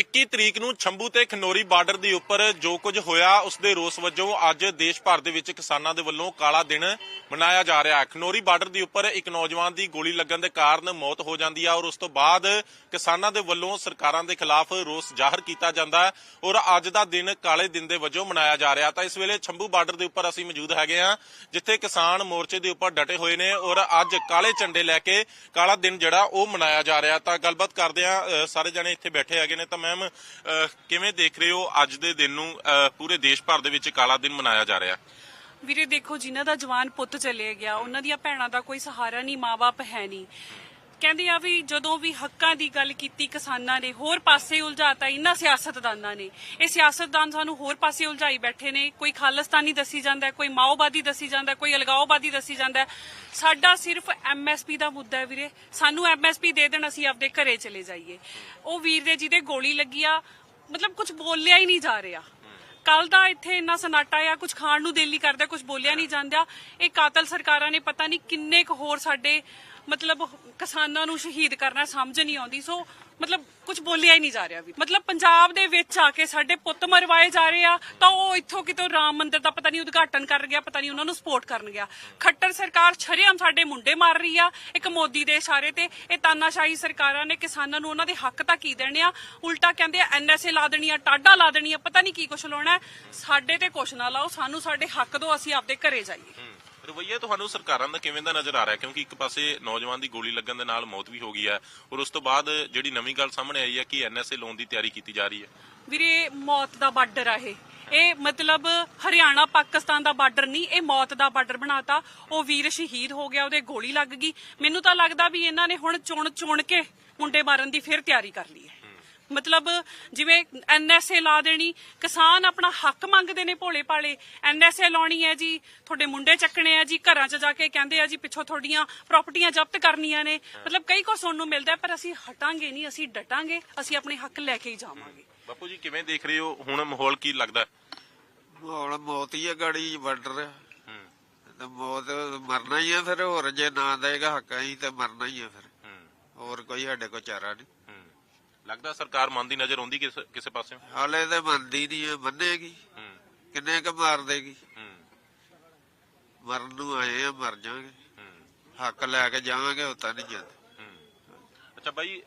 21 ਤਰੀਕ ਨੂੰ ਛੰਭੂ ਤੇ ਖਨੋਰੀ ਬਾਰਡਰ ਦੇ ਉੱਪਰ ਜੋ ਕੁਝ ਹੋਇਆ, ਉਸ ਦੇ ਰੋਸ ਵਜੋਂ ਅੱਜ ਦੇਸ਼ ਭਰ ਦੇ ਵਿੱਚ ਕਿਸਾਨਾਂ ਦੇ ਵੱਲੋਂ ਕਾਲਾ ਦਿਨ ਮਨਾਇਆ ਜਾ ਰਿਹਾ ਹੈ। ਖਨੋਰੀ ਬਾਰਡਰ ਦੇ ਉੱਪਰ ਇੱਕ ਨੌਜਵਾਨ ਦੀ ਗੋਲੀ ਲੱਗਣ ਦੇ ਕਾਰਨ ਮੌਤ ਹੋ ਜਾਂਦੀ ਹੈ ਔਰ ਉਸ ਤੋਂ ਬਾਅਦ ਕਿਸਾਨਾਂ ਦੇ ਵੱਲੋਂ ਸਰਕਾਰਾਂ ਦੇ ਖਿਲਾਫ ਰੋਸ ਜ਼ਾਹਰ ਕੀਤਾ ਜਾਂਦਾ ਹੈ ਔਰ ਅੱਜ ਦਾ ਦਿਨ ਕਾਲੇ ਦਿਨ ਦੇ ਵਜੋਂ ਮਨਾਇਆ ਜਾ ਰਿਹਾ। ਤਾਂ ਇਸ ਵੇਲੇ ਛੰਭੂ ਬਾਰਡਰ ਦੇ ਉੱਪਰ ਅਸੀਂ ਮੌਜੂਦ ਹੈਗੇ ਹਾਂ, ਜਿੱਥੇ ਕਿਸਾਨ ਮੋਰਚੇ ਦੇ ਉੱਪਰ ਡਟੇ ਹੋਏ ਨੇ ਔਰ ਅੱਜ ਕਾਲੇ ਝੰਡੇ ਲੈ ਕੇ ਕਾਲਾ ਦਿਨ ਜਿਹੜਾ ਉਹ ਮਨਾਇਆ ਜਾ ਰਿਹਾ। ਤਾਂ ਗੱਲਬਾਤ ਕਰਦੇ ਆ ਸਾਰੇ ਜਣੇ ਇੱਥੇ ਬੈਠੇ ਹੈਗੇ ਨੇ ਤਾਂ ਮੈਂ ਮੈਮ ਕਿਵੇਂ ਦੇਖ ਰਹੇ ਹੋ ਅੱਜ ਦੇ ਦਿਨ ਨੂੰ? ਪੂਰੇ ਦੇਸ਼ ਭਰ ਦੇ ਵਿੱਚ ਕਾਲਾ ਦਿਨ ਮਨਾਇਆ ਜਾ ਰਿਹਾ। ਵੀਰੇ ਦੇਖੋ, ਜਿਨ੍ਹਾਂ ਦਾ ਜਵਾਨ ਪੁੱਤ ਚਲੇ ਗਿਆ, ਉਹਨਾਂ ਦੀਆਂ ਭੈਣਾਂ ਦਾ ਕੋਈ ਸਹਾਰਾ ਨਹੀਂ ਮਾਪੇ ਹੈ ਨਹੀਂ। ਕਹਿੰਦੇ ਆ ਵੀ ਜਦੋਂ ਵੀ ਹੱਕਾਂ ਦੀ ਗੱਲ ਕੀਤੀ ਕਿਸਾਨਾਂ ਨੇ, ਹੋਰ ਪਾਸੇ ਉਲਝਾਤਾ ਇਹਨਾਂ ਸਿਆਸਤਦਾਨਾਂ ਨੇ। ਇਹ ਸਿਆਸਤਦਾਨ ਸਾਨੂੰ ਹੋਰ ਪਾਸੇ ਉਲਝਾਈ ਬੈਠੇ ਨੇ। ਕੋਈ ਖਾਲਿਸਤਾਨੀ ਦੱਸੀ ਜਾਂਦਾ ਕੋਈ ਮਾਓਵਾਦੀ ਦੱਸੀ ਜਾਂਦਾ ਕੋਈ ਅਲਗਾਓਵਾਦੀ ਦੱਸੀ ਜਾਂਦਾ ਸਾਡਾ ਸਿਰਫ ਐਮਐਸਪੀ ਦਾ ਮੁੱਦਾ ਹੈ ਵੀਰੇ। ਸਾਨੂੰ ਐਮਐਸਪੀ ਦੇ ਦੇਣ, ਅਸੀਂ ਆਪਦੇ ਘਰੇ ਚਲੇ ਜਾਈਏ। ਉਹ ਵੀਰ ਦੇ ਜਿਹਦੇ ਗੋਲੀ ਲੱਗੀ ਆ, ਮਤਲਬ ਕੁਝ ਬੋਲਿਆ ਹੀ ਨਹੀਂ ਜਾ ਰਿਹਾ। ਕੱਲ ਦਾ ਇੱਥੇ ਇੰਨਾ ਸਨਾਟਾ ਆ ਕੁਝ ਖਾਣ ਨੂੰ ਦਿਲ ਨਹੀਂ ਕਰਦਾ ਕੁਝ ਬੋਲਿਆ ਨਹੀਂ ਜਾਂਦਾ। ਇਹ ਕਾਤਲ ਸਰਕਾਰਾਂ ਨੇ ਪਤਾ ਨਹੀਂ ਕਿੰਨੇ ਕੁ ਹੋਰ ਸਾਡੇ ਮਤਲਬ ਕਿਸਾਨਾਂ ਨੂੰ ਸ਼ਹੀਦ ਕਰਨਾ ਸਮਝ ਨਹੀਂ ਆਉਂਦੀ, ਸੋ ਮਤਲਬ ਕੁਝ ਬੋਲਿਆ ਹੀ ਨਹੀਂ ਜਾ ਰਿਹਾ ਵੀ। ਮਤਲਬ ਪੰਜਾਬ ਦੇ ਵਿੱਚ ਆ ਕੇ ਸਾਡੇ ਪੁੱਤ ਮਰਵਾਏ ਜਾ ਰਹੇ ਆ, ਤਾਂ ਉਹ ਇੱਥੋਂ ਕਿਤੋਂ ਰਾਮ ਮੰਦਿਰ ਦਾ ਪਤਾ ਨਹੀਂ ਉਦਘਾਟਨ ਕਰਨ ਗਿਆ, ਪਤਾ ਨਹੀਂ ਉਹਨਾਂ ਨੂੰ ਸਪੋਰਟ ਕਰਨ ਗਿਆ। ਖੱਟਰ ਸਰਕਾਰ ਛਰੇਆਮ ਸਾਡੇ ਮੁੰਡੇ ਮਾਰ ਰਹੀ ਆ, ਇੱਕ ਮੋਦੀ ਦੇ ਇਸ਼ਾਰੇ ਤੇ। ਇਹ ਤਾਨਾਸ਼ਾਹੀ ਸਰਕਾਰਾਂ ਨੇ ਕਿਸਾਨਾਂ ਨੂੰ ਉਹਨਾਂ ਦੇ ਹੱਕ ਤਾਂ ਕੀ ਦੇਣੇ ਆ? ਉਲਟਾ ਕਹਿੰਦੇ ਆ ਐਨਐਸਏ ਲਾ ਦੇਣੀ ਆ ਟਾਡਾ ਲਾ ਦੇਣੀ ਆ, ਪਤਾ ਨਹੀਂ ਕੀ ਕੁਛ ਲਾਉਣਾ ਸਾਡੇ ਤੇ ਕੁਛ ਨਾ ਲਾਓ, ਸਾਨੂੰ ਸਾਡੇ ਹੱਕ ਦਿਓ, ਅਸੀਂ ਆਪਦੇ ਘਰੇ ਜਾਈਏ। ਰਵਈਆ ਤੁਹਾਨੂੰ ਸਰਕਾਰਾਂ ਦਾ ਕਿਵੇਂ ਦਾ ਨਜ਼ਰ ਆ ਰਿਹਾ? ਕਿਉਂਕਿ ਇੱਕ ਪਾਸੇ ਨੌਜਵਾਨ ਦੀ ਗੋਲੀ ਲੱਗਣ ਦੇ ਨਾਲ ਮੌਤ ਵੀ ਹੋ ਗਈ ਹੈ ਔਰ ਉਸ ਤੋਂ ਬਾਅਦ ਜਿਹੜੀ ਨਵੀਂ ਗੱਲ ਸਾਹਮਣੇ ਆਈ ਹੈ ਕਿ ਐਨਐਸਏ ਲੋਨ ਦੀ ਤਿਆਰੀ ਕੀਤੀ ਜਾ ਰਹੀ ਹੈ। ਵੀਰੇ, ਮੌਤ ਦਾ ਬਾਰਡਰ ਆ ਇਹ। ਇਹ ਮਤਲਬ ਹਰਿਆਣਾ, ਪਾਕਿਸਤਾਨ ਦਾ ਬਾਰਡਰ ਨਹੀਂ, ਇਹ ਮੌਤ ਦਾ ਬਾਰਡਰ ਬਣਾਤਾ। ਉਹ ਵੀਰ ਸ਼ਹੀਦ ਹੋ ਗਿਆ, ਉਹਦੇ ਗੋਲੀ ਲੱਗ ਗਈ। ਮੈਨੂੰ ਤਾਂ ਲੱਗਦਾ ਵੀ ਇਹਨਾਂ ਨੇ ਹੁਣ ਚੁਣ ਚੁਣ ਕੇ ਮੁੰਡੇ ਮਾਰਨ ਦੀ ਫਿਰ ਤਿਆਰੀ ਕਰ ਲਈ ਹੈ। ਮਤਲਬ ਜਿਵੇਂ ਐਨਐਸਏ ਲਾ ਦੇਣੀ ਕਿਸਾਨ ਆਪਣਾ ਹੱਕ ਮੰਗਦੇ ਨੇ ਭੋਲੇ ਭਾਲੇ। ਐਨਐਸਏ ਲਾਉਣੀ ਹੈ ਜੀ ਤੁਹਾਡੇ ਮੁੰਡੇ ਚੱਕਣੇ ਆ ਜੀ ਘਰਾਂ 'ਚ ਜਾ ਕੇ ਕਹਿੰਦੇ ਆ ਜੀ ਪਿੱਛੋਂ ਤੁਹਾਡੀਆਂ ਪ੍ਰਾਪਰਟੀਆਂ ਜ਼ਬਤ ਕਰਨੀਆਂ ਨੇ। ਮਤਲਬ ਕਈ ਕੁਛ ਸੁਣਨ ਨੂੰ ਮਿਲਦਾ ਹੈ, ਪਰ ਅਸੀਂ ਹਟਾਂਗੇ ਨਹੀਂ ਅਸੀਂ ਡਟਾਂਗੇ ਅਸੀਂ ਆਪਣੇ ਹੱਕ ਲੈ ਕੇ ਹੀ ਜਾਵਾਂਗੇ। ਬਾਪੂ ਜੀ ਕਿਵੇਂ ਦੇਖ ਰਹੇ ਹੋ? ਹੁਣ ਮਾਹੌਲ ਕੀ ਲੱਗਦਾ? ਹੈ? ਮਾਹੌਲ ਮੌਤ ਹੀ ਆ ਗਾੜੀ ਬਾਰਡਰ ਹੂੰ। ਤੇ ਮੌਤ ਮਰਨਾ ਹੀ ਆ ਫਿਰ ਹੋਰ ਜੇ ਨਾ ਦੇਗਾ ਹੱਕ ਅਸੀਂ ਤੇ ਮਰਨਾ ਹੀ ਆ ਫਿਰ। ਹੂੰ। ਹੋਰ ਕੋਈ ਸਾਡੇ ਕੋਲ ਚਾਰਾ ਨਹੀਂ। ਹੂੰ ਲੱਗਦਾ ਸਰਕਾਰ ਮੰਨਦੀ ਨਜ਼ਰ ਆਉਂਦੀ ਕਿਸੇ ਕਿਸੇ ਪਾਸੇ ਹਾਲੇ ਤੇ ਮੰਨਦੀ ਨਹੀਂ ਆ ਮੰਨੇਗੀ। ਹੂੰ। ਕਿੰਨੇ ਕ ਮਾਰ ਦੇਗੀ? ਹੂੰ। ਮਰਨ ਨੂੰ ਆਏ ਆ ਮਰ ਜਾਾਂਗੇ ਹੂੰ। ਹੱਕ ਲੈ ਕੇ ਜਾਵਾਂਗੇ ਉਤਾਂ ਨਹੀਂ ਜਾਂਦੇ। ਅੱਛਾ ਬਾਈ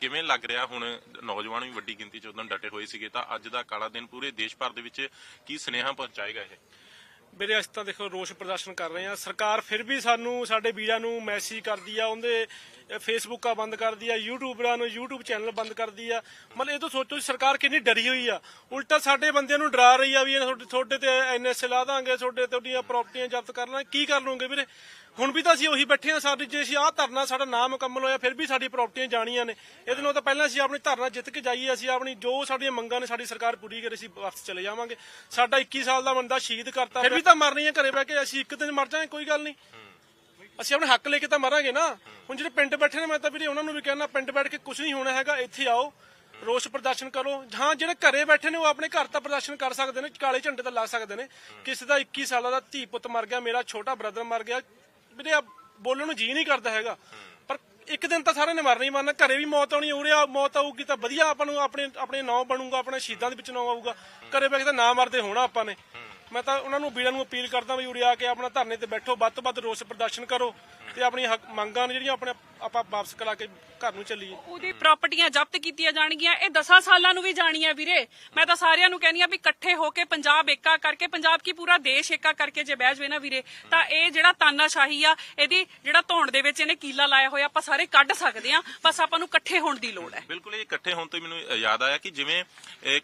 ਕਿਵੇਂ ਲੱਗ ਰਿਹਾ ਹੁਣ ਨੌਜਵਾਨ ਵੀ ਵੱਡੀ ਗਿਣਤੀ ਚ ਉਦੋਂ ਡਟੇ ਹੋਏ ਸੀਗੇ ਤਾਂ ਅੱਜ ਦਾ ਕਾਲਾ ਦਿਨ ਪੂਰੇ ਦੇਸ਼ ਭਰ ਦੇ ਵਿੱਚ ਕੀ ਸੁਨੇਹਾ ਪਹੁੰਚਾਏਗਾ ਇਹ? ਵੀਰੇ ਅਸੀਂ ਤਾਂ ਦੇਖੋ ਰੋਸ ਪ੍ਰਦਰਸ਼ਨ ਕਰ ਰਹੇ ਆ ਸਰਕਾਰ ਫਿਰ ਵੀ ਸਾਨੂੰ ਸਾਡੇ ਵੀਰਾਂ ਨੂੰ ਮੈਸੇਜ ਕਰਦੀ ਆ ਉਹਦੇ ਫੇਸਬੁੱਕਾਂ ਬੰਦ ਕਰਦੀ ਆ ਯੂਟਿਊਬਰਾਂ ਨੂੰ ਯੂਟਿਊਬ ਚੈਨਲ ਬੰਦ ਕਰਦੀ ਆ ਮਤਲਬ ਇਹ ਤੋਂ ਸੋਚੋ ਸਰਕਾਰ ਕਿੰਨੀ ਡਰੀ ਹੋਈ ਆ। ਉਲਟਾ ਸਾਡੇ ਬੰਦਿਆਂ ਨੂੰ ਡਰਾ ਰਹੀ ਆ ਵੀ ਇਹ ਤੁਹਾਡੇ ਤੁਹਾਡੇ ਤੇ ਐਨਐਸਏ ਲਾ ਦਾਂਗੇ, ਤੁਹਾਡੇ ਤੁਹਾਡੀਆਂ ਪ੍ਰਾਪਰਟੀਆਂ ਜ਼ਬਤ ਕਰ ਲਾਂਗੇ। ਕੀ ਕਰ ਲਓਗੇ ਵੀਰੇ? ਹੁਣ ਵੀ ਤਾਂ ਅਸੀਂ ਉਹੀ ਬੈਠੇ ਆ ਸਾਡੇ, ਜੇ ਅਸੀਂ ਆਹ ਧਰਨਾ ਸਾਡਾ ਨਾਮ ਮੁਕੰਮਲ ਹੋਇਆ, ਫਿਰ ਵੀ ਸਾਡੀ ਪ੍ਰਾਪਰਟੀਆਂ ਜਾਣੀਆਂ ਨੇ। ਇਹਦੇ ਨਾਲ ਤਾਂ ਪਹਿਲਾਂ ਅਸੀਂ ਆਪਣੀ ਧਰਨਾ ਜਿੱਤ ਕੇ ਜਾਈਏ, ਅਸੀਂ ਆਪਣੀ ਜੋ ਸਾਡੀਆਂ ਮੰਗਾਂ ਨੇ ਸਾਡੀ ਸਰਕਾਰ ਪੂਰੀ ਕਰੇ, ਅਸੀਂ ਵਾਪਸ ਚਲੇ ਜਾਵਾਂਗੇ। ਸਾਡਾ 21 ਸਾਲ ਦਾ ਬੰਦਾ ਸ਼ਹੀਦ ਕਰਤਾ, ਫਿਰ ਵੀ ਤਾਂ ਮਰਨੀ ਹੈ ਘਰੇ ਬਹਿ ਕੇ ਅਸੀਂ ਇੱਕ ਦਿਨ ਮਰ ਜਾਵਾਂਗੇ, ਕੋਈ ਗੱਲ ਨਹੀਂ। ਅਸੀਂ ਆਪਣੇ ਹੱਕ ਲੈ ਕੇ ਤਾਂ ਮਰਾਂਗੇ ਨਾ। ਹੁਣ ਜਿਹੜੇ ਪਿੰਡ ਬੈਠੇ ਨੇ, ਮੈਂ ਤਾਂ ਵੀਰੇ ਉਹਨਾਂ ਨੂੰ ਵੀ ਕਹਿਣਾ, ਪਿੰਡ ਬੈਠ ਕੇ ਕੁਝ ਨਹੀਂ ਹੋਣਾ ਹੈਗਾ, ਇੱਥੇ ਆਓ, ਰੋਸ ਪ੍ਰਦਰਸ਼ਨ ਕਰੋ। ਹਾਂ, ਜਿਹੜੇ ਘਰੇ ਬੈਠੇ ਨੇ, ਉਹ ਆਪਣੇ ਘਰ ਤਾਂ ਪ੍ਰਦਰਸ਼ਨ ਕਰ ਸਕਦੇ ਨੇ, ਕਾਲੇ ਝੰਡੇ ਤਾਂ ਲਾ ਸਕਦੇ ਨੇ। ਕਿਸੇ ਦਾ 21 ਸਾਲਾਂ ਦਾ ਧੀ ਪੁੱਤ ਮਰ ਗਿਆ, ਮੇਰਾ ਛੋਟਾ ਬ੍ਰਦਰ ਮਰ ਗਿਆ, ਵੀਰੇ ਬੋਲਣ ਨੂੰ ਜੀ ਨਹੀਂ ਕਰਦਾ ਹੈਗਾ। ਪਰ ਇੱਕ ਦਿਨ ਤਾਂ ਸਾਰਿਆਂ ਨੇ ਮਰਨਾ ਹੀ ਮਰਨਾ, ਘਰੇ ਵੀ ਮੌਤ ਆਉਣੀ, ਉਰੇ ਆ ਮੌਤ ਆਊਗੀ ਤਾਂ ਵਧੀਆ ਆਪਾਂ ਨੂੰ ਆਪਣੇ ਆਪਣੇ ਨਾਂ ਬਣੂਗਾ, ਆਪਣੇ ਸ਼ਹੀਦਾਂ ਦੇ ਵਿੱਚ ਨਾਂ ਆਊਗਾ। ਘਰੇ ਬੈਠ ਕੇ ਤਾਂ ਨਾ ਮਰਦੇ ਹੋਣਾ ਆਪਾਂ ਨੇ। ਮੈਂ ਤਾਂ ਉਹਨਾਂ ਨੂੰ ਵੀਰਾਂ ਨੂੰ ਅਪੀਲ ਕਰਦਾ ਵੀ ਉਰੇ ਆ ਕੇ ਆਪਣਾ ਧਰਨੇ ਤੇ ਬੈਠੋ, ਵੱਧ ਤੋਂ ਵੱਧ ਰੋਸ ਪ੍ਰਦਰਸ਼ਨ ਕਰੋ ਤੇ ਆਪਣੀਆਂ ਹੱਕ ਮੰਗਾਂ ਨੇ ਜਿਹੜੀਆਂ ਆਪਣੇ ਆਪਾਂ ਵਾਪਸ ਕਰਾ ਕੇ ਘਰ ਨੂੰ ਚੱਲੀਏ। ਉਹਦੀ ਪ੍ਰਾਪਰਟੀਆਂ ਜ਼ਬਤ ਕੀਤੀਆਂ ਜਾਣਗੀਆਂ ਇਹ 10 ਸਾਲਾਂ ਨੂੰ ਵੀ ਜਾਣੀਆਂ ਵੀਰੇ। ਮੈਂ ਤਾਂ ਸਾਰਿਆਂ ਨੂੰ ਕਹਿੰਦੀ ਆ ਵੀ ਇਕੱਠੇ ਹੋ ਕੇ ਪੰਜਾਬ ਏਕਾ ਕਰਕੇ ਪੰਜਾਬ ਕੀ ਪੂਰਾ ਦੇਸ਼ ਏਕਾ ਕਰਕੇ ਜੇ ਬਹਿ ਜਵੇ ਨਾ ਵੀਰੇ ਤਾਂ ਇਹ ਜਿਹੜਾ ਤਾਨਾਸ਼ਾਹੀ ਆ ਇਹਦੀ ਜਿਹੜਾ ਧੌਣ ਦੇ ਵਿੱਚ ਇਹਨੇ ਕੀਲਾ ਲਾਇਆ ਹੋਇਆ ਆਪਾਂ ਸਾਰੇ ਕੱਢ ਸਕਦੇ ਆ ਬਸ ਆਪਾਂ ਨੂੰ ਇਕੱਠੇ ਹੋਣ ਦੀ ਲੋੜ ਹੈ। ਬਿਲਕੁਲ ਇਹ ਇਕੱਠੇ ਹੋਣ ਤੋਂ ਮੈਨੂੰ ਯਾਦ ਆਇਆ ਕਿ ਜਿਵੇਂ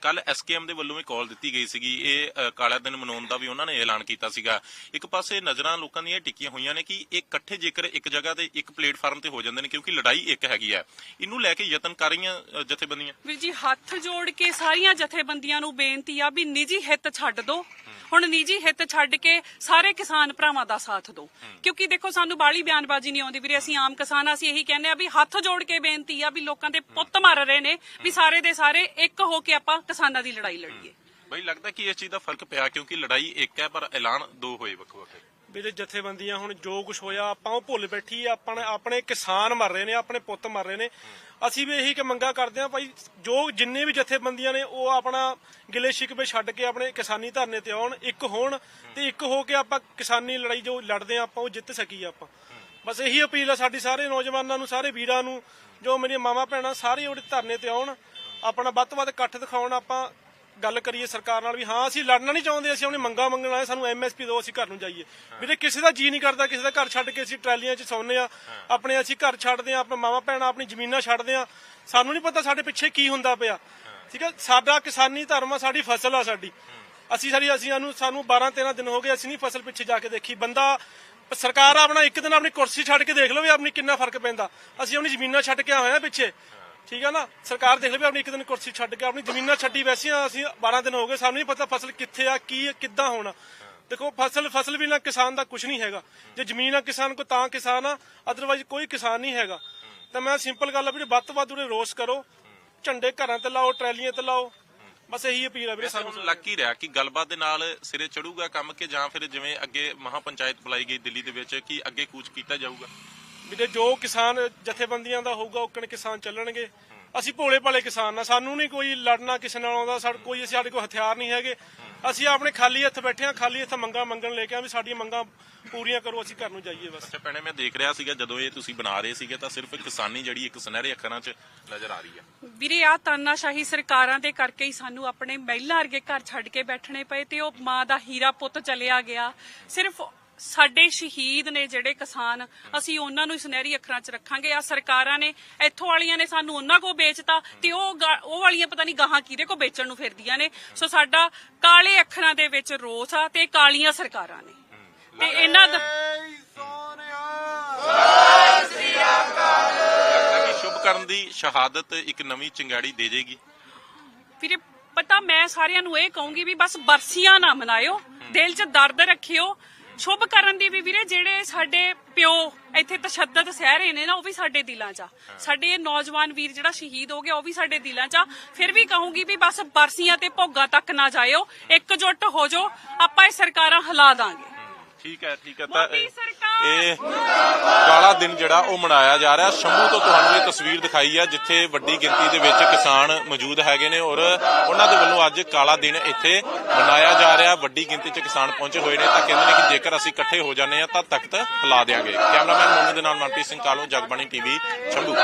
ਕੱਲ ਐਸਕੇਐਮ ਦੇ ਵੱਲੋਂ ਵੀ ਕਾਲ ਦਿੱਤੀ ਗਈ ਸੀਗੀ ਇਹ ਕਾਲਾ ਦਿਨ ਮਨਾਉਣ ਦਾ ਵੀ ਉਹਨਾਂ ਨੇ ਐਲਾਨ ਕੀਤਾ ਸੀਗਾ। ਇੱਕ ਪਾਸੇ ਨਜ਼ਰਾਂ ਲੋਕਾਂ ਦੀਆਂ ਟਿੱਕੀਆਂ ਹੋਈਆਂ ਨੇ ਕਿ ਇਹ ਇਕੱਠੇ ਜੇਕਰ ਇੱਕ ਜਗ੍ਹਾ ਤੇ ਇੱਕ ਪਲੇਟਫਾਰਮ ਤੇ ਹੋ ਜਾਂਦੇ ਨੇ ਕਿਉਂਕਿ ਲੜਾਈ ਇੱਕ ਹੈਗੀ ਆ ਇਹਨੂੰ ਲੈ ਕੇ ਯਤਨ ਕਰ ਰਹੀਆਂ ਜਥੇਬੰਦੀਆਂ। ਵੀਰ ਜੀ ਹੱਥ ਜੋੜ ਕੇ ਸਾਰੀਆਂ ਜਥੇਬੰਦੀਆਂ ਨੂੰ ਬੇਨਤੀ ਆ ਵੀ ਨਿੱਜੀ ਹਿੱਤ ਛੱਡ ਦਿਓ ਹੁਣ ਨਿੱਜੀ ਹਿੱਤ ਛੱਡ ਕੇ ਸਾਰੇ ਕਿਸਾਨ ਭਰਾਵਾਂ ਦਾ ਸਾਥ ਦਿਓ ਕਿਉਂਕਿ ਦੇਖੋ ਸਾਨੂੰ ਬਾਲੀ ਬਿਆਨਬਾਜ਼ੀ ਨਹੀਂ ਆਉਂਦੀ। ਵੀਰੇ ਅਸੀਂ ਆਮ ਕਿਸਾਨ ਆ, ਅਸੀਂ ਇਹੀ ਕਹਿੰਦੇ ਆ ਵੀ ਹੱਥ ਜੋੜ ਕੇ ਬੇਨਤੀ ਆ ਵੀ ਲੋਕਾਂ ਦੇ ਪੁੱਤ ਮਰ ਰਹੇ ਨੇ ਵੀ ਸਾਰੇ ਦੇ ਸਾਰੇ ਇੱਕ ਹੋ ਕੇ ਆਪਾਂ ਕਿਸਾਨਾਂ ਦੀ ਲੜਾਈ ਲੜੀਏ। ਬਈ ਲੱਗਦਾ ਕਿ ਇਸ ਚੀਜ਼ ਦਾ ਫ਼ਰਕ ਪਿਆ ਕਿਉਂਕਿ ਲੜਾਈ ਇੱਕ ਹੈ ਪਰ ਐਲਾਨ ਦੋ ਹੋਏ ਵੱਖੋ ਵੱਖ ਵੀਰੇ ਜਥੇਬੰਦੀਆਂ ਹੁਣ ਜੋ ਕੁਝ ਹੋਇਆ, ਆਪਾਂ ਉਹ ਭੁੱਲ ਬੈਠੀ ਆ, ਆਪਾਂ ਆਪਣੇ ਕਿਸਾਨ ਮਰ ਰਹੇ ਨੇ, ਆਪਣੇ ਪੁੱਤ ਮਰ ਰਹੇ ਨੇ। ਅਸੀਂ ਵੀ ਇਹੀ ਕਿ ਮੰਗਾ ਕਰਦੇ ਆ ਭਾਈ, ਜੋ ਜਿੰਨੇ ਵੀ ਜਥੇਬੰਦੀਆਂ ਨੇ, ਉਹ ਆਪਣਾ ਗਿਲੇ ਸ਼ਿਕਵੇ ਛੱਡ ਕੇ ਆਪਣੇ ਕਿਸਾਨੀ ਧਰਨੇ ਤੇ ਆਉਣ, ਇੱਕ ਹੋਣ ਤੇ ਇੱਕ ਹੋ ਕੇ ਆਪਾਂ ਕਿਸਾਨੀ ਲੜਾਈ ਜੋ ਲੜਦੇ ਆ ਆਪਾਂ ਉਹ ਜਿੱਤ ਸਕੀਏ ਆਪਾਂ। ਬਸ ਇਹੀ ਅਪੀਲ ਆ ਸਾਡੀ ਸਾਰੇ ਨੌਜਵਾਨਾਂ ਨੂੰ, ਸਾਰੇ ਵੀਰਾਂ ਨੂੰ, ਜੋ ਮੇਰੀਆਂ ਮਾਵਾਂ ਭੈਣਾਂ ਸਾਰੇ ਉਹਦੇ ਧਰਨੇ ਤੇ ਆਉਣ, ਆਪਣਾ ਵੱਧ ਤੋਂ ਵੱਧ ਇਕੱਠ ਦਿਖਾਉਣ, ਆਪਾਂ ਗੱਲ ਕਰੀਏ ਸਰਕਾਰ ਨਾਲ ਵੀ ਹਾਂ ਅਸੀਂ ਲੜਨਾ ਨਹੀਂ ਚਾਹੁੰਦੇ ਅਸੀਂ ਆਪਣੀ ਮੰਗਾਂ ਮੰਗਣ ਆਏ ਸਾਨੂੰ ਐਮਐਸਪੀ ਦਿਓ ਅਸੀਂ ਘਰ ਨੂੰ ਜਾਈਏ। ਵੀਰੇ ਕਿਸੇ ਦਾ ਜੀ ਨਹੀਂ ਕਰਦਾ ਕਿਸੇ ਦਾ ਘਰ ਛੱਡ ਕੇ ਅਸੀਂ ਟਰਾਲੀਆਂ 'ਚ ਸੌਂਦੇ ਆ ਆਪਣੇ ਅਸੀਂ ਘਰ ਛੱਡਦੇ ਆ ਆਪਣੇ ਮਾਵਾਂ ਭੈਣਾਂ ਆਪਣੀ ਜ਼ਮੀਨਾਂ ਛੱਡਦੇ ਆ ਸਾਨੂੰ ਨਹੀਂ ਪਤਾ ਸਾਡੇ ਪਿੱਛੇ ਕੀ ਹੁੰਦਾ ਪਿਆ। ਠੀਕ ਹੈ? ਸਾਡਾ ਕਿਸਾਨੀ ਧਰਮ ਆ ਸਾਡੀ ਫਸਲ ਆ ਸਾਡੀ। ਅਸੀਂ ਸਾਰੀ ਅਸੀਂ ਸਾਨੂੰ ਸਾਨੂੰ 12 13 ਦਿਨ ਹੋ ਗਏ ਅਸੀਂ ਨਹੀਂ ਫਸਲ ਪਿੱਛੇ ਜਾ ਕੇ ਦੇਖੀ। ਬੰਦਾ ਸਰਕਾਰ ਆਪਣਾ ਇੱਕ ਦਿਨ ਆਪਣੀ ਕੁਰਸੀ ਛੱਡ ਕੇ ਦੇਖ ਲਓ ਵੀ ਆਪਣੀ ਕਿੰਨਾ ਫ਼ਰਕ ਪੈਂਦਾ। ਅਸੀਂ ਆਪਣੀ ਜ਼ਮੀਨਾਂ ਛੱਡ ਕੇ ਆਏ ਆ ਪਿੱਛੇ। ਠੀਕ ਆ ਨਾ? ਸਰਕਾਰ ਦੇਖ ਲਓ ਵੀ ਆਪਣੀ ਇੱਕ ਦਿਨ ਕੁਰਸੀ ਛੱਡ ਕੇ ਆਪਣੀ ਜ਼ਮੀਨਾਂ ਛੱਡੀ ਵੈਸੀਆਂ ਅਸੀਂ 12 ਦਿਨ ਹੋ ਗਏ ਸਾਨੂੰ ਨਹੀਂ ਪਤਾ ਫਸਲ ਕਿੱਥੇ ਆ ਕੀ ਕਿੱਦਾਂ ਹੋਣਾ। ਦੇਖੋ ਫਸਲ ਫਸਲ ਵੀ ਨਾ ਕਿਸਾਨ ਦਾ ਕੁਝ ਨਹੀਂ ਹੈਗਾ। ਜੇ ਜ਼ਮੀਨ ਆ ਕਿਸਾਨ ਕੋ ਤਾਂ ਕਿਸਾਨ ਆ ਅਦਰਵਾਈਜ਼ ਕੋਈ ਕਿਸਾਨ ਨਹੀਂ ਹੈਗਾ। ਤਾਂ ਮੈਂ ਸਿੰਪਲ ਗੱਲ ਆ ਵੀ ਵੱਧ ਵੱਧ ਉਰੇ ਰੋਸ ਕਰੋ। ਝੰਡੇ ਘਰਾਂ ਤੇ ਲਾਓ ਟਰੈਲੀਆਂ ਤੇ ਲਾਓ। ਬਸ ਇਹੀ ਅਪੀਲ ਆ ਵੀਰੇ ਸਾਨੂੰ ਲੱਗ ਹੀ ਰਿਹਾ ਕਿ ਗੱਲਬਾਤ ਦੇ ਨਾਲ ਸਿਰੇ ਚੜੂਗਾ ਕੰਮ ਕਿ ਜਾਂ ਫਿਰ ਜਿਵੇਂ ਅੱਗੇ ਮਹਾ ਪੰਚਾਇਤ ਬੁਲਾਈ ਗਈ ਦਿੱਲੀ ਦੇ ਵਿੱਚ ਕਿ ਅੱਗੇ ਕੂਚ ਕੀਤਾ ਜਾਊਗਾ। ਵੀਰੇ ਜੋ ਕਿਸਾਨ ਜਥੇਬੰਦੀਆਂ ਦਾ ਹੋਊਗਾ ਉਹ ਕਿਸਾਨ ਚੱਲਣਗੇ? ਅਸੀਂ ਭੋਲੇ ਭਾਲੇ ਕਿਸਾਨ ਆ ਸਾਨੂੰ ਨਹੀਂ ਕੋਈ ਲੜਨਾ ਕਿਸੇ ਨਾਲ ਆਉਂਦਾ ਸਾਡੇ ਕੋਈ ਸਾਡੇ ਕੋਲ ਹਥਿਆਰ ਨਹੀਂ ਹੈਗੇ। ਅਸੀਂ ਆਪਣੇ ਖਾਲੀ ਹੱਥ ਬੈਠੇ ਆ ਖਾਲੀ ਹੱਥ ਮੰਗਾਂ ਮੰਗਣ ਲੈ ਕੇ ਆ ਵੀ ਸਾਡੀਆਂ ਮੰਗਾਂ ਪੂਰੀਆਂ ਕਰੋ ਅਸੀਂ ਘਰ ਨੂੰ ਜਾਈਏ ਬਸ। ਅੱਛਾ ਭੈਣੇ ਮੈਂ ਦੇਖ ਰਿਹਾ ਸੀਗਾ ਜਦੋਂ ਇਹ ਤੁਸੀਂ ਬਣਾ ਰਹੇ ਸੀਗੇ ਤਾਂ ਸਿਰਫ ਕਿਸਾਨੀ ਜਿਹੜੀ ਇੱਕ ਸੁਨਹਿਰੇ ਅੱਖਰਾਂ 'ਚ ਨਜ਼ਰ ਆ ਰਹੀ ਹੈ ਵੀਰੇ ਆ ਤਾਨਾਸ਼ਾਹੀ ਸਰਕਾਰਾਂ ਦੇ ਕਰਕੇ ਹੀ ਸਾਨੂੰ ਆਪਣੇ ਮਹਿਲਾ ਵਰਗੇ ਘਰ ਛੱਡ ਕੇ ਬੈਠਣੇ ਪਏ ਤੇ ਉਹ ਮਾਂ ਦਾ ਹੀਰਾ ਪੁੱਤ ਚਲਿਆ ਗਿਆ। ਸਿਰਫ ਸਾਡੇ ਸ਼ਹੀਦ ਨੇ ਜਿਹੜੇ ਕਿਸਾਨ ਅਸੀਂ ਉਹਨਾਂ ਨੂੰ ਸੁਨਹਿਰੀ ਅੱਖਰਾਂ 'ਚ ਰੱਖਾਂਗੇ। ਆ ਸਰਕਾਰਾਂ ਨੇ ਇੱਥੋਂ ਵਾਲੀਆਂ ਨੇ ਸਾਨੂੰ ਉਹਨਾਂ ਕੋ ਵੇਚਤਾ ਤੇ ਉਹ ਗਾ- ਉਹ ਵਾਲੀਆਂ ਪਤਾ ਨਹੀਂ ਗਾਹਾਂ ਕਿਹਦੇ ਕੋ ਵੇਚਣ ਨੂੰ ਫਿਰਦੀਆਂ ਨੇ। ਸੋ ਸਾਡਾ ਕਾਲੇ ਅੱਖਰਾਂ ਦੇ ਵਿੱਚ ਰੋਸ ਆ ਤੇ ਕਾਲੀਆਂ ਸਰਕਾਰਾਂ ਨੇ। ਤੇ ਇਹਨਾਂ ਦਾ ਕਿ ਸ਼ੁਭ ਕਰਨ ਦੀ ਸ਼ਹਾਦਤ ਇੱਕ ਨਵੀਂ ਚਿੰਗਾੜੀ ਦੇ ਜੇਗੀ? ਵੀਰੇ ਪਤਾ ਮੈਂ ਸਾਰਿਆਂ ਨੂੰ ਇਹ ਕਹੂੰਗੀ ਵੀ ਬਸ ਬਰਸੀਆਂ ਨਾ ਮਨਾਇਓ ਦਿਲ 'ਚ ਦਰਦ ਰੱਖਿਓ ਸ਼ੁਭ ਕਰਨ ਦੀ ਵੀ ਵੀਰੇ ਜਿਹੜੇ ਸਾਡੇ ਪਿਓ ਇੱਥੇ ਤਸ਼ੱਦਦ ਸਹਿ ਰਹੇ ਨੇ ਨਾ ਉਹ ਵੀ ਸਾਡੇ ਦਿਲਾਂ 'ਚ ਆ। ਸਾਡੇ ਇਹ ਨੌਜਵਾਨ ਵੀਰ ਜਿਹੜਾ ਸ਼ਹੀਦ ਹੋ ਗਿਆ ਉਹ ਵੀ ਸਾਡੇ ਦਿਲਾਂ 'ਚ ਆ। ਫਿਰ ਵੀ ਕਹੂੰਗੀ ਵੀ ਬਸ ਬਰਸੀਆਂ ਤੇ ਭੋਗਾ ਤੱਕ ਨਾ ਜਾਇਓ ਇਕਜੁੱਟ ਹੋ ਜਾਓ। ਆਪਾਂ ਇਹ ਸਰਕਾਰਾਂ ਹਿਲਾ ਦਾਂਗੇ। ਠੀਕ ਹੈ ਠੀਕ ਹੈ। ਤਾਂ ਇਹ ਕਾਲਾ ਦਿਨ ਜਿਹੜਾ ਉਹ ਮਨਾਇਆ ਜਾ ਰਿਹਾ। ਸ਼ੰਭੂ ਤੋਂ ਤੁਹਾਨੂੰ ਇਹ ਤਸਵੀਰ ਦਿਖਾਈ ਹੈ ਜਿੱਥੇ ਵੱਡੀ ਗਿਣਤੀ ਦੇ ਵਿੱਚ ਕਿਸਾਨ ਮੌਜੂਦ ਹੈਗੇ ਨੇ ਔਰ ਉਹਨਾਂ ਦੇ ਵੱਲੋਂ ਅੱਜ ਕਾਲਾ ਦਿਨ ਇੱਥੇ ਮਨਾਇਆ ਜਾ ਰਿਹਾ। ਵੱਡੀ ਗਿਣਤੀ 'ਚ ਕਿਸਾਨ ਪਹੁੰਚੇ ਹੋਏ ਨੇ। ਤਾਂ ਕਹਿੰਦੇ ਨੇ ਕਿ ਜੇਕਰ ਅਸੀਂ ਇਕੱਠੇ ਹੋ ਜਾਂਦੇ ਆ ਤਾਂ ਤਖਤ ਹਿਲਾ ਦੇਾਂਗੇ ਕੈਮਰਾਮੈਨ ਮੋਨੂ ਦੇ ਨਾਲ ਮਨਪ੍ਰੀਤ ਸਿੰਘ ਕਾਲੋਂ ਜਗਬਾਣੀ ਟੀਵੀ ਸ਼ੰਭੂ।